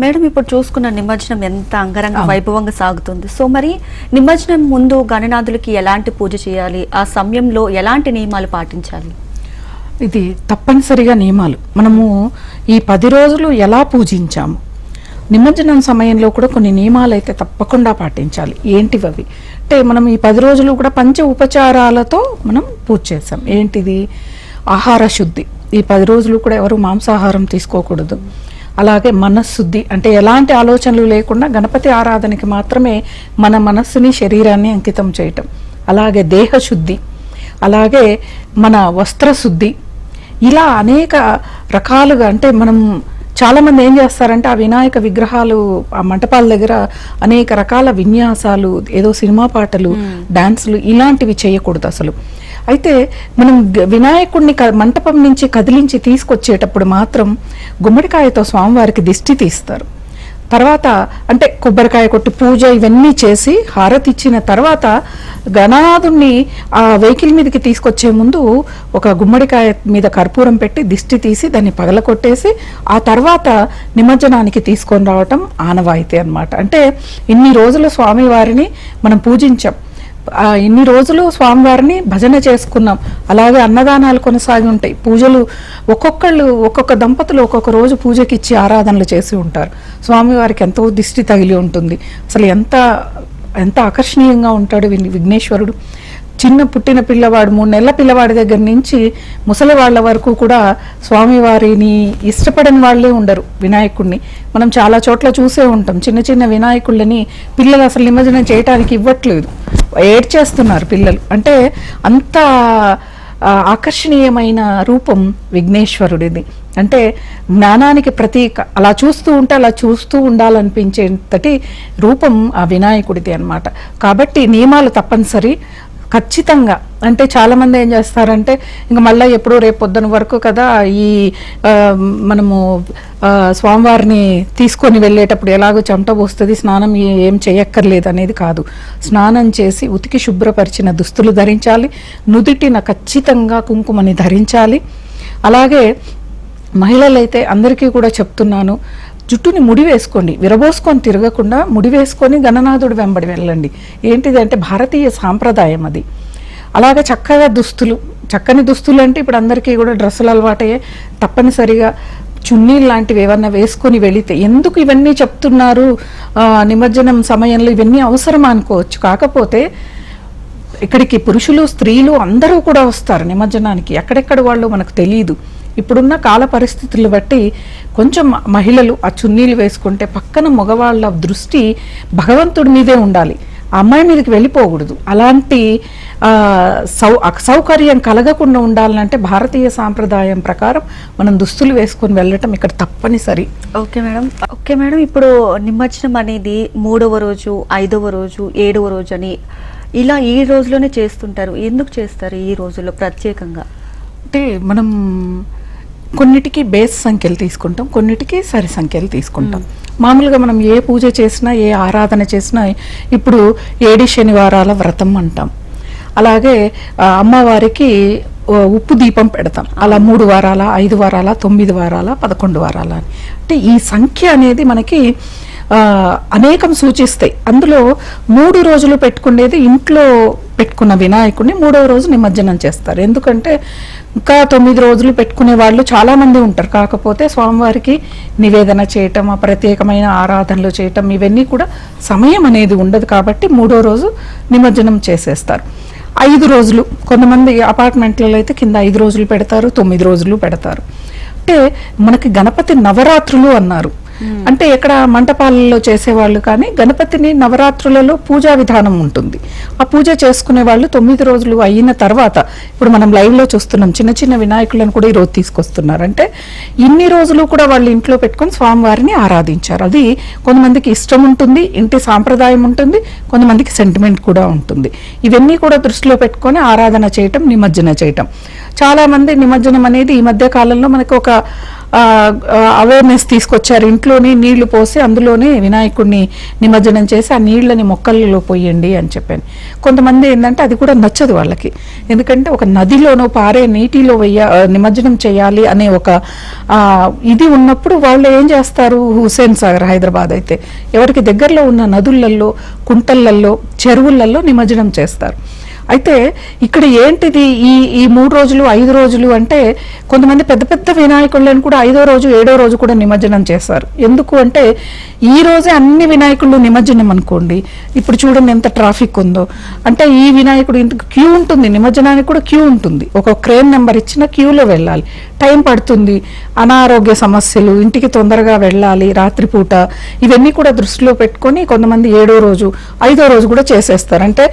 Madam ఇప్పుడు చూసుకున్న నిమజ్జనం ఎంత అంగరంగ. వైభవంగా సాగుతుంది. సో మరి నిమజ్జనం ముందు గణనాథులకి ఎలాంటి పూజ చేయాలి? ఆ సమయంలో ఎలాంటి నియమాలు పాటించాలి? ఇది తప్పనిసరిగా నియమాలు. మనము ఈ పది రోజులు ఎలా పూజించాము? నిమజ్జనం సమయంలో కూడా కొన్ని నియమాలు అయితే తప్పకుండా పాటించాలి. ఏంటివి అవి అంటే మనం ఈ పది రోజులు కూడా పంచ ఉపచారాలతో మనం పూజ చేసాం ఏంటిది? ఆహార శుద్ధి. ఈ పది రోజులు కూడా ఎవరు మాంసాహారం తీసుకోకూడదు. అలాగే మనశుద్ధి. అంటే ఎలాంటి ఆలోచనలు లేకుండా గణపతి ఆరాధనకి మాత్రమే మన మనస్సుని శరీరాన్ని అంకితం చేయటం. అలాగే దేహశుద్ధి. అలాగే మన వస్త్రశుద్ధి. ఇలా అనేక రకాలుగా అంటే మనం చాలామంది ఏం చేస్తారంటే ఆ వినాయక విగ్రహాలు ఆ మంటపాల దగ్గర అనేక రకాల విన్యాసాలు ఏదో సినిమా పాటలు డాన్సులు ఇలాంటివి చేయకూడదు అసలు. అయితే మనం వినాయకుడిని క- మంటపం నుంచి కదిలించి తీసుకొచ్చేటప్పుడు మాత్రం గుమ్మడికాయతో స్వామివారికి దిష్టి తీస్తారు. తర్వాత అంటే కొబ్బరికాయ కొట్టి పూజ ఇవన్నీ చేసి హారతి ఇచ్చిన తర్వాత గణనాథుణ్ణి ఆ వెహికల్ మీదకి తీసుకొచ్చే ముందు ఒక గుమ్మడికాయ మీద కర్పూరం పెట్టి దిష్టి తీసి దాన్ని పగలకొట్టేసి ఆ తర్వాత నిమజ్జనానికి తీసుకొని రావటం ఆనవాయితీ అన్నమాట. అంటే ఇన్ని రోజులు స్వామివారిని మనం పూజించాం. ఇన్ని రోజులు స్వామివారిని భజన చేసుకున్నాం. అలాగే అన్నదానాలు కొనసాగి ఉంటాయి. పూజలు ఒక్కొక్కళ్ళు ఒక్కొక్క దంపతులు ఒక్కొక్క రోజు పూజకి ఇచ్చి ఆరాధనలు చేసి ఉంటారు. స్వామివారికి ఎంతో దిష్టి తగిలి ఉంటుంది. అసలు ఎంత ఎంత ఆకర్షణీయంగా ఉంటాడు విఘ్నేశ్వరుడు. చిన్న పుట్టిన పిల్లవాడు మూడు నెలల పిల్లవాడి దగ్గర నుంచి ముసలి వాళ్ళ వరకు కూడా స్వామివారిని ఇష్టపడని వాళ్ళే ఉండరు వినాయకుడిని మనం చాలా చోట్ల చూసే ఉంటాం. చిన్న చిన్న వినాయకుళ్ళని పిల్లలు అసలు నిమజ్జనం చేయడానికి ఇవ్వట్లేదు. ఏడ్చేస్తున్నారు పిల్లలు. అంటే అంత ఆకర్షణీయమైన రూపం విఘ్నేశ్వరుడిది. అంటే జ్ఞానానికి ప్రతీక అలా చూస్తూ ఉంటే అలా చూస్తూ ఉండాలనిపించేంతటి రూపం ఆ వినాయకుడిది అనమాట కాబట్టి నియమాలు తప్పనిసరి. ఖచ్చితంగా అంటే చాలామంది ఏం చేస్తారంటే ఇంకా మళ్ళీ ఎప్పుడో రేపు పొద్దున వరకు కదా ఈ మనము స్వామివారిని తీసుకొని వెళ్ళేటప్పుడు ఎలాగో చెమట పోస్తుంది స్నానం ఏం చేయక్కర్లేదు అనేది కాదు. స్నానం చేసి ఉతికి శుభ్రపరిచిన దుస్తులు ధరించాలి నుదుటిన ఖచ్చితంగా కుంకుమని ధరించాలి. అలాగే మహిళలైతే అందరికీ కూడా చెప్తున్నాను జుట్టుని ముడి వేసుకోండి విరబోసుకొని తిరగకుండా ముడి వేసుకొని గణనాథుడు వెంబడి వెళ్ళండి. ఏంటిది అంటే భారతీయ సాంప్రదాయం అది. అలాగే చక్కగా దుస్తులు చక్కని దుస్తులు అంటే ఇప్పుడు అందరికీ కూడా డ్రెస్సులు అలవాటయ్యే తప్పనిసరిగా చున్నీలు లాంటివి ఏమన్నా వేసుకొని వెళితే ఎందుకు ఇవన్నీ చెప్తున్నారు? నిమజ్జనం సమయంలో ఇవన్నీ అవసరం అనుకోవచ్చు. కాకపోతే ఇక్కడికి పురుషులు స్త్రీలు అందరూ కూడా వస్తారు నిమజ్జనానికి. ఎక్కడెక్కడ వాళ్ళు మనకు తెలియదు ఇప్పుడున్న కాల పరిస్థితులు బట్టి కొంచెం మహిళలు ఆ చున్నీలు వేసుకుంటే పక్కన మగవాళ్ళ దృష్టి భగవంతుడి మీదే ఉండాలి. అమ్మాయి మీదకి వెళ్ళిపోకూడదు. అలాంటి సౌ అసౌకర్యం కలగకుండా ఉండాలంటే భారతీయ సాంప్రదాయం ప్రకారం మనం దుస్తులు వేసుకొని వెళ్ళటం ఇక్కడ తప్పనిసరి. Okay madam. ఓకే మేడం ఇప్పుడు నిమజ్జనం అనేది మూడవ రోజు ఐదవ రోజు ఏడవ రోజు అని ఇలా ఈ రోజులోనే చేస్తుంటారు. ఎందుకు చేస్తారు ఈ రోజుల్లో ప్రత్యేకంగా? అంటే మనం కొన్నిటికి బేస్ సంఖ్యలు తీసుకుంటాం కొన్నిటికి సరి సంఖ్యలు తీసుకుంటాం. మామూలుగా మనం ఏ పూజ చేసినా ఏ ఆరాధన చేసినా ఇప్పుడు ఏడి శనివారాల వ్రతం అంటాం. అలాగే అమ్మవారికి ఉప్పు దీపం పెడతాం. అలా మూడు వారాల ఐదు వారాల తొమ్మిది వారాల పదకొండు వారాల అని. అంటే ఈ సంఖ్య అనేది మనకి అనేకం సూచిస్తాయి. అందులో మూడు రోజులు పెట్టుకునేది ఇంట్లో పెట్టుకున్న వినాయకుడిని మూడవ రోజు నిమజ్జనం చేస్తారు. ఎందుకంటే ఇంకా తొమ్మిది రోజులు పెట్టుకునే వాళ్ళు చాలామంది ఉంటారు. కాకపోతే స్వామివారికి నివేదన చేయటం ఆ ప్రత్యేకమైన ఆరాధనలు చేయటం ఇవన్నీ కూడా సమయం అనేది ఉండదు కాబట్టి మూడో రోజు నిమజ్జనం చేసేస్తారు. ఐదు రోజులు. కొంతమంది అపార్ట్మెంట్లలో అయితే కింద ఐదు రోజులు పెడతారు తొమ్మిది రోజులు పెడతారు. అంటే మనకి గణపతి నవరాత్రులు అన్నారు. Hmm. అంటే ఎక్కడ మంటపాలలో చేసేవాళ్ళు కానీ గణపతిని నవరాత్రులలో పూజా విధానం ఉంటుంది. ఆ పూజ చేసుకునే వాళ్ళు తొమ్మిది రోజులు అయిన తర్వాత ఇప్పుడు మనం లైవ్లో చూస్తున్నాం చిన్న చిన్న వినాయకులను కూడా ఈరోజు తీసుకొస్తున్నారు అంటే ఇన్ని రోజులు కూడా వాళ్ళు ఇంట్లో పెట్టుకొని స్వామివారిని ఆరాధించారు. అది కొంతమందికి ఇష్టం ఉంటుంది ఇంటి సాంప్రదాయం ఉంటుంది కొంతమందికి సెంటిమెంట్ కూడా ఉంటుంది. ఇవన్నీ కూడా దృష్టిలో పెట్టుకొని ఆరాధన చేయటం నిమజ్జన చేయటం. చాలామంది నిమజ్జనం అనేది ఈ మధ్య కాలంలో మనకు ఒక అవేర్నెస్ తీసుకొచ్చారు. ఇంట్లోనే నీళ్ళు పోసి అందులోనే వినాయకుడిని నిమజ్జనం చేసి ఆ నీళ్ళని మొక్కలలో పోయండి అని చెప్పాను. కొంతమంది ఏంటంటే అది కూడా నచ్చదు వాళ్ళకి. ఎందుకంటే ఒక నదిలోనో పారే నీటిలో వెయ్య నిమజ్జనం చేయాలి అనే ఒక ఇది ఉన్నప్పుడు వాళ్ళు ఏం చేస్తారు? హుసేన్ సాగర్ హైదరాబాద్ అయితే. ఎవరికి దగ్గరలో ఉన్న నదులలో కుంటలల్లో చెరువులలో నిమజ్జనం చేస్తారు. అయితే ఇక్కడ ఏంటిది ఈ ఈ మూడు రోజులు ఐదు రోజులు అంటే కొంతమంది పెద్ద పెద్ద వినాయకుళ్ళని కూడా ఐదో రోజు ఏడో రోజు కూడా నిమజ్జనం చేస్తారు. ఎందుకు అంటే ఈ రోజే అన్ని వినాయకుళ్ళు నిమజ్జనం అనుకోండి. ఇప్పుడు చూడండి ఎంత ట్రాఫిక్ ఉందో. అంటే ఈ వినాయకుడు ఇంత క్యూ ఉంటుంది నిమజ్జనానికి కూడా క్యూ ఉంటుంది. ఒక క్రేన్ నెంబర్ ఇచ్చిన క్యూలో వెళ్ళాలి. టైం పడుతుంది అనారోగ్య సమస్యలు ఇంటికి తొందరగా వెళ్ళాలి రాత్రిపూట. ఇవన్నీ కూడా దృష్టిలో పెట్టుకొని కొంతమంది ఏడో రోజు ఐదో రోజు కూడా చేసేస్తారు. అంటే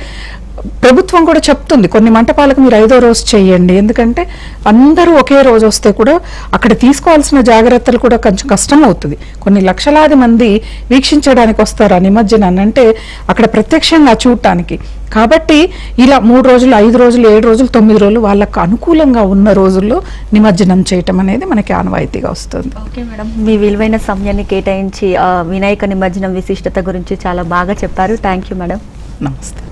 ప్రభుత్వం కూడా చెప్తుంది కొన్ని మంటపాలకు మీరు ఐదో రోజు చేయండి. ఎందుకంటే అందరూ ఒకే రోజు వస్తే కూడా అక్కడ తీసుకోవాల్సిన జాగ్రత్తలు కూడా కొంచెం కష్టం అవుతుంది. కొన్ని లక్షలాది మంది వీక్షించడానికి వస్తారు ఆ నిమజ్జనాన్ని అంటే అక్కడ ప్రత్యక్షంగా చూడటానికి. కాబట్టి ఇలా మూడు రోజులు ఐదు రోజులు ఏడు రోజులు తొమ్మిది రోజులు వాళ్ళకు అనుకూలంగా ఉన్న రోజుల్లో నిమజ్జనం చేయటం అనేది మనకి ఆనవాయితీగా వస్తుంది. Okay madam. మీ విలువైన సమయాన్ని కేటాయించి వినాయక నిమజ్జనం విశిష్టత గురించి చాలా బాగా చెప్పారు. Thank you madam. నమస్తే.